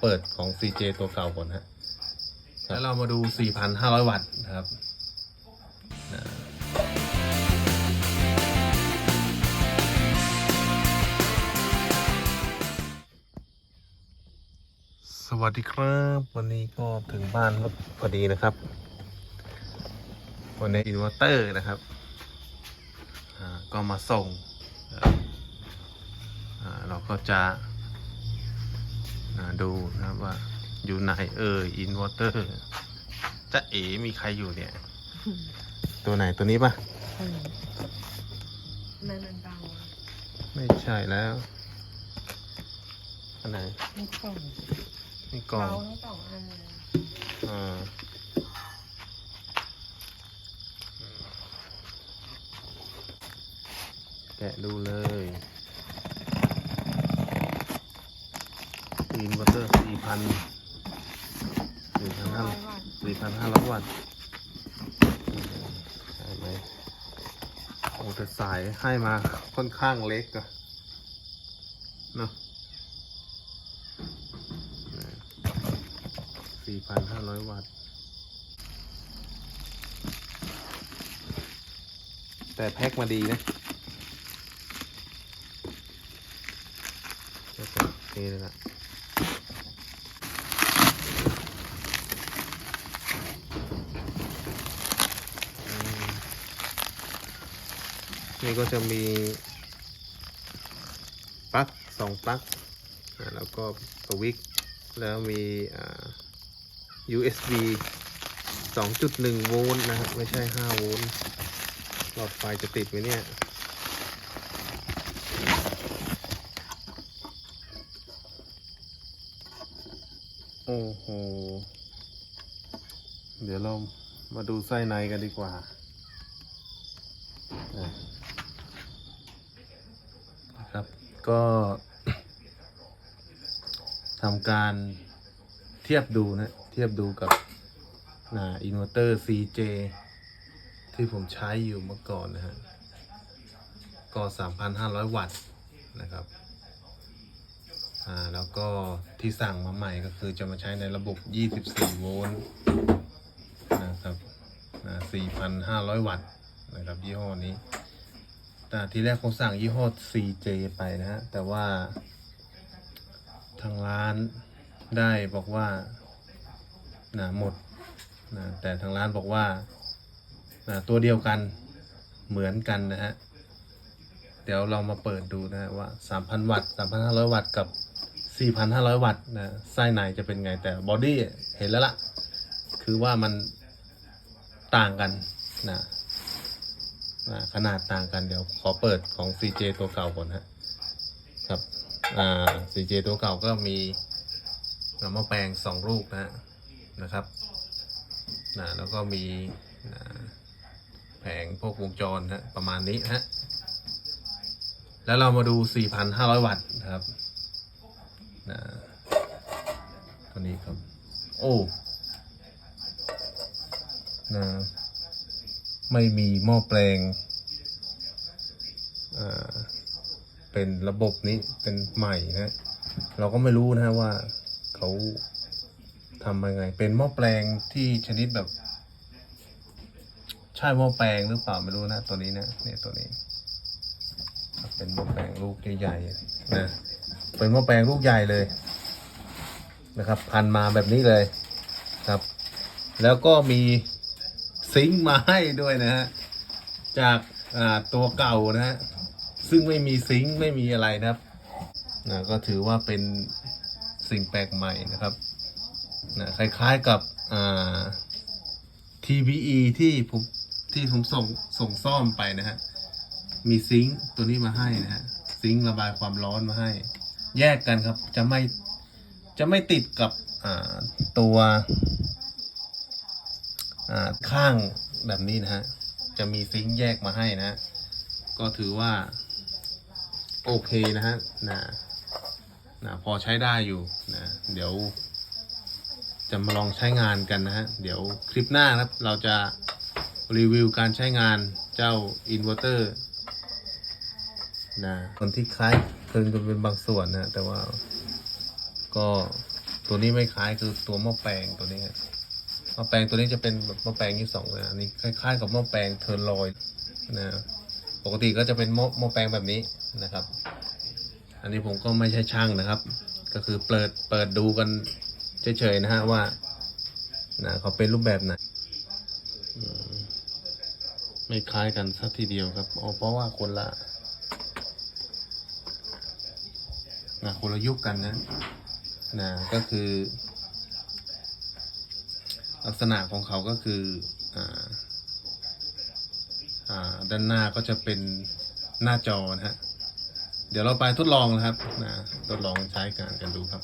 เปิดของ CJ ตัวเก่าก่อนฮะ แล้วเรามาดู 4,500 วัตต์นะครับสวัสดีครับ วันนี้ก็ถึงบ้านพอดีนะครับ วันนี้อินเวอร์เตอร์นะครับก็มาส่งเราก็จะ ดูนะครับว่า อยู่ไหนเอ่ยอินเวอร์เตอร์จะเอ๋มีใครอยู่เนี่ย ตัวไหนตัวนี้ปะอืมนั่นมันเบาอะไม่ใช่แล้วอันไหนไม่กล่องนี่กล่องเบาทั้งสองอันเลยอ่าแกะดูเลย อินเวอร์เตอร์สี่พันสี่พันห้าสี่พันห้าร้อยวัตต์ใช่ไหมโอ้แต่สายให้มาค่อนข้างเล็กอะเนาะสี่พันห้าร้อยวัตต์แต่แพ็คมาดีนะแพ็คมาโอเคเลยนะอืม นี่ก็จะมีปลั๊กสองปลั๊กแล้วก็สวิตช์แล้วมีอ่า USB 2.1 โวลต์นะครับไม่ใช่ 5 โวลต์หลอดไฟจะติดไหมเนี่ยโอ้โห เดี๋ยวเรามาดูไส้ในกันดีกว่าอะนะ ครับ ก็ทำการเทียบดูนะ เทียบดูกับนะอินเวอร์เตอร์ CJ ที่ผมใช้อยู่เมื่อก่อนนะฮะ ก็ 3,500 วัตต์นะครับ อ่า แล้วก็ที่สั่งมาใหม่ก็คือจะมาใช้ในระบบ 24 โวลต์นะครับอ่า4,500 วัตต์นะครับยี่ห้อนี้ แต่ทีแรกผมสั่งยี่ห้อ CJ ไปนะฮะ แต่ว่า ทางร้านได้บอกว่านะหมดนะแต่ทางร้านบอกว่านะตัวเดียวกันเหมือนกันนะฮะ เดี๋ยวเรามาเปิดดูนะฮะว่า 3,000 วัตต์ 3,500 วัตต์กับ 4,500 วัตต์นะไส้ในจะเป็นไงแต่บอดี้เห็นแล้วล่ะ คือว่ามันต่างกันนะนะ ขนาดต่างกันเดี๋ยวขอเปิดของ CJ ตัวเก่าก่อนฮะครับอ่า CJ ตัวเก่าก็มีน้ำมะแปลงสองลูกนะนะครับนะแล้วก็มีแผงพวกวงจรนะประมาณนี้นะฮะแล้วเรามาดู 4,500 วัตต์นะครับนะตัวนี้ครับ โอ้นะ ไม่มีหม้อแปลงอ่าเป็นระบบนี้เป็นใหม่นะ เราก็ไม่รู้นะฮะว่าเขาทำยังไง เป็นหม้อแปลงที่ชนิดแบบ ใช่หม้อแปลงหรือเปล่าไม่รู้นะตัวนี้นะเนี่ยตัวนี้เป็นหม้อแปลงลูกใหญ่ๆนะเป็นหม้อแปลงลูกใหญ่เลยนะครับ พันมาแบบนี้เลยครับ แล้วก็มี ซิงค์มาให้ด้วยนะฮะจากาตัวเก่านะฮะซึ่งไม่มีซิงค์ไม่มีอะไรนะครับนะก็ถือว่าเป็นสิ่งแปลกใหม่นะครับนะคล้ายๆกับอ่า TVE ที่ผมที่ผมส่งส่งซ่อมไปนะฮะ มีซิงค์ตัวนี้มาให้นะฮะ ซิงค์ระบายความร้อนมาให้ แยกกันครับ จะไม่จะไม่ติดกับตัว ข้างแบบนี้นะฮะ จะมีซิงค์แยกมาให้นะ ก็ถือว่า โอเคนะฮะนะนะพอใช้ได้อยู่นะ เดี๋ยว จะมาลองใช้งานกันนะฮะ เดี๋ยวคลิปหน้าครับ เราจะรีวิวการใช้งานเจ้าอินเวอร์เตอร์นะคนที่คล้ายคลึงกันเป็นบางส่วนนะ แต่ว่าก็ตัวนี้ไม่คล้ายคือตัวหม้อแปลงตัวนี้ ม้อแปลงตัวนี้จะเป็นแบบหม้อแปลงที่สองเลยอันนี้คล้าย ๆ กับหม้อแปลงเทอร์ลอยนะปกติก็จะเป็นหม้อหม้อแปลงแบบนี้นะครับ อันนี้ผมก็ไม่ใช่ช่างนะครับ ก็คือเปิดเปิดดูกันเฉยๆนะฮะว่านะเขาเป็นรูปแบบไหนไม่คล้ายกันสักทีเดียวครับอ๋อเพราะว่าคนละนะคนละยุคกันนะนะก็คือ ลักษณะของเขาก็คืออ่าอ่าด้านหน้าก็จะเป็นหน้าจอนะฮะ เดี๋ยวเราไปทดลองนะครับนะทดลองใช้การกันดูครับ